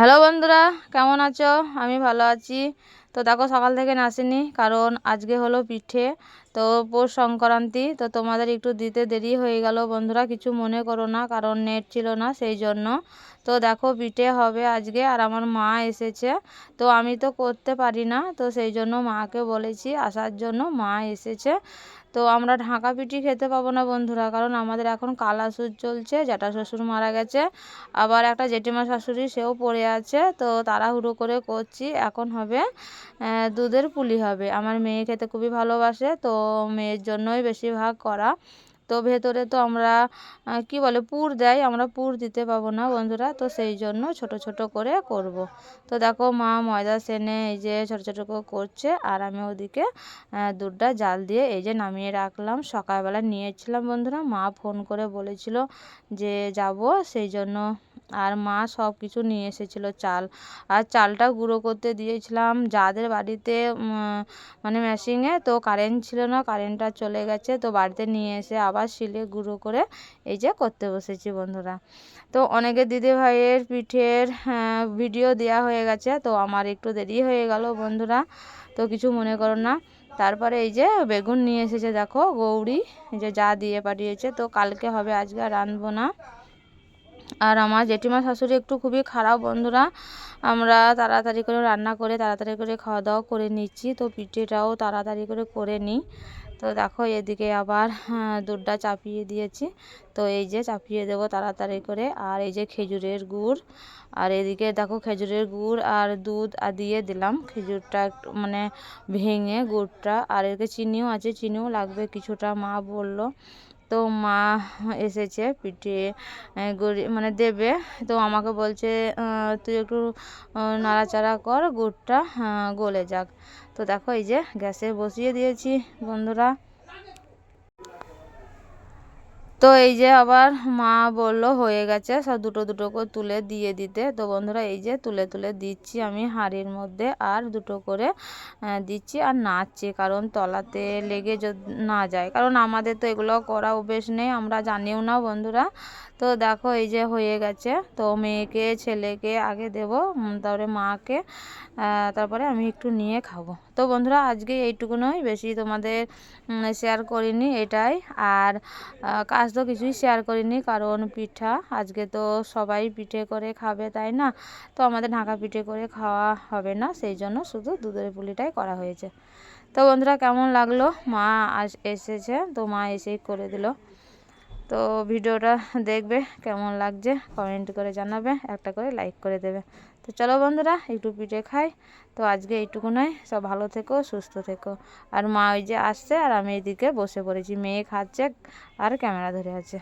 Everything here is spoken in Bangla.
হ্যালো বন্ধুরা, কেমন আছো? আমি ভালো আছি। তো দেখো, সকাল থেকে নাসিনি কারণ আজকে হলো পিঠে, তো পৌষ সংক্রান্তি, তো তোমাদের একটু দিতে দেরি হয়ে গেল বন্ধুরা, কিছু মনে করো না, কারণ নেট ছিল না সেই জন্য। তো দেখো, পিঠে হবে আজকে, আর আমার মা এসেছে, তো আমি তো করতে পারি না, তো সেই জন্য মাকে বলেছি, আসার জন্য মা এসেছে। তো আমরা ঢাকা পিঠি খেতে পাবো না বন্ধুরা, কারণ আমাদের এখন কালা কালাসুর চলছে, জ্যাঠা শ্বশুর মারা গেছে, আবার একটা জেঠিমা শাশুড়ি সেও পড়ে আছে, তো তাড়াহুড়ো করে করছি, এখন হবে দুধের পুলি হবে। আমার মেয়ে খেতে খুবই ভালোবাসে, তো মেয়ের জন্যই বেশিরভাগ করা। তো ভেতরে তো আমরা কি বলে, পুর দেয়, আমরা পুর দিতে পাবো না বন্ধুরা, তো সেই জন্য ছোট ছোট করে করব। তো দেখো মা ময়দা সেনে এই যে ছোটো ছোটো করে করছে, আর আমি ওদিকে দুধটা জাল দিয়ে এই যে নামিয়ে রাখলাম সকালবেলা নিয়েছিলাম বন্ধুরা, মা ফোন করে বলেছিল যে যাব, সেই জন্য আর মা সব কিছু নিয়ে এসেছিল চাল। আর চালটা গুঁড়ো করতে দিয়েছিলাম। যাদের বাড়িতে মানে মেশিনে তো কারেন্ট ছিল না কারেন্টটা চলে গেছে, তো বাড়িতে নিয়ে এসে আবার শিলে গুঁড়ো করে এই যে করতে বসেছি বন্ধুরা। তো অনেকে দিদি ভাইয়ের পিঠের ভিডিও দেওয়া হয়ে গেছে, তো আমার একটু দেরি হয়ে গেল বন্ধুরা, তো কিছু মনে করো না। তারপরে এই যে বেগুন নিয়ে এসেছে, দেখো গৌরি যে যা দিয়ে পাঠিয়েছে, তো কালকে হবে, আজকে রাঁধবো না। আর আমার জেঠিমা শাশুড়ি একটু খুবই খারাপ বন্ধুরা। আমরা তাড়াতাড়ি করে রান্না করে তাড়াতাড়ি করে খাওয়া দাওয়া করে নিচ্ছি তো পিঠেটাও তাড়াতাড়ি করে করে নিই। তো দেখো এদিকে আবার হ্যাঁ, দুধটা চাপিয়ে দিয়েছি। তো এই যে চাপিয়ে দেবো তাড়াতাড়ি করে। আর এই যে খেজুরের গুড়। আর এদিকে দেখো খেজুরের গুড় আর দুধ আর দিয়ে দিলাম। খেজুরটা মানে ভেঙে গুড়টা। আর এদিকে চিনিও আছে চিনিও লাগবে কিছুটা মা বলল। তো মা এসেছে পিঠে গড়ি মানে দেবে। তো আমাকে বলছে তুই একটু নাড়াচাড়া কর, গুড়টা গলে যাক। তো দেখো এই যে গ্যাসে বসিয়ে দিয়েছি বন্ধুরা। তো এই যে আবার মা বলল, হয়ে গেছে, সব দুটো দুটো করে তুলে দিয়ে দিতে। তো বন্ধুরা, এই যে তুলে তুলে দিচ্ছি আমি হাঁড়ির মধ্যে আর দুটো করে দিচ্ছি আর নাচছি কারণ তলাতে লেগে না যায়। কারণ আমাদের তো এগুলো করা অভ্যেস নেই, আমরা জানিও না বন্ধুরা। তো দেখো, এই যে হয়ে গেছে। তো মেয়েকে, ছেলেকে আগে দেব তারপরে মাকে তারপরে আমি একটু নিয়ে খাব। তো বন্ধুরা, আজকে এইটুকুনই বেশি তোমাদের শেয়ার করিনি এটাই। আর কাজ তো কিছুই শেয়ার করিনি, কারণ পিঠা, আজকে তো সবাই পিঠে করে খাবে, তাই না? তো আমাদের ঢাকা পিঠে করে খাওয়া হবে না, সেই জন্য শুধু দুধের পুলিটাই করা হয়েছে। তো বন্ধুরা, কেমন লাগল? মা এসেছে, তো মা এসেই করে দিল। তো ভিডিওটা দেখবে কেমন লাগছে কমেন্ট করে জানাবে, একটা করে লাইক করে দেবে। তো চলো বন্ধুরা, একটু পিঠে খাই। তো আজকে এইটুকু নয়, সব ভালো থেকো, সুস্থ থেকো। আর মা ওই যে আসছে, আর আমি এদিকে বসে পড়েছি, মেয়ে খাচ্ছে আর ক্যামেরা ধরে আছে।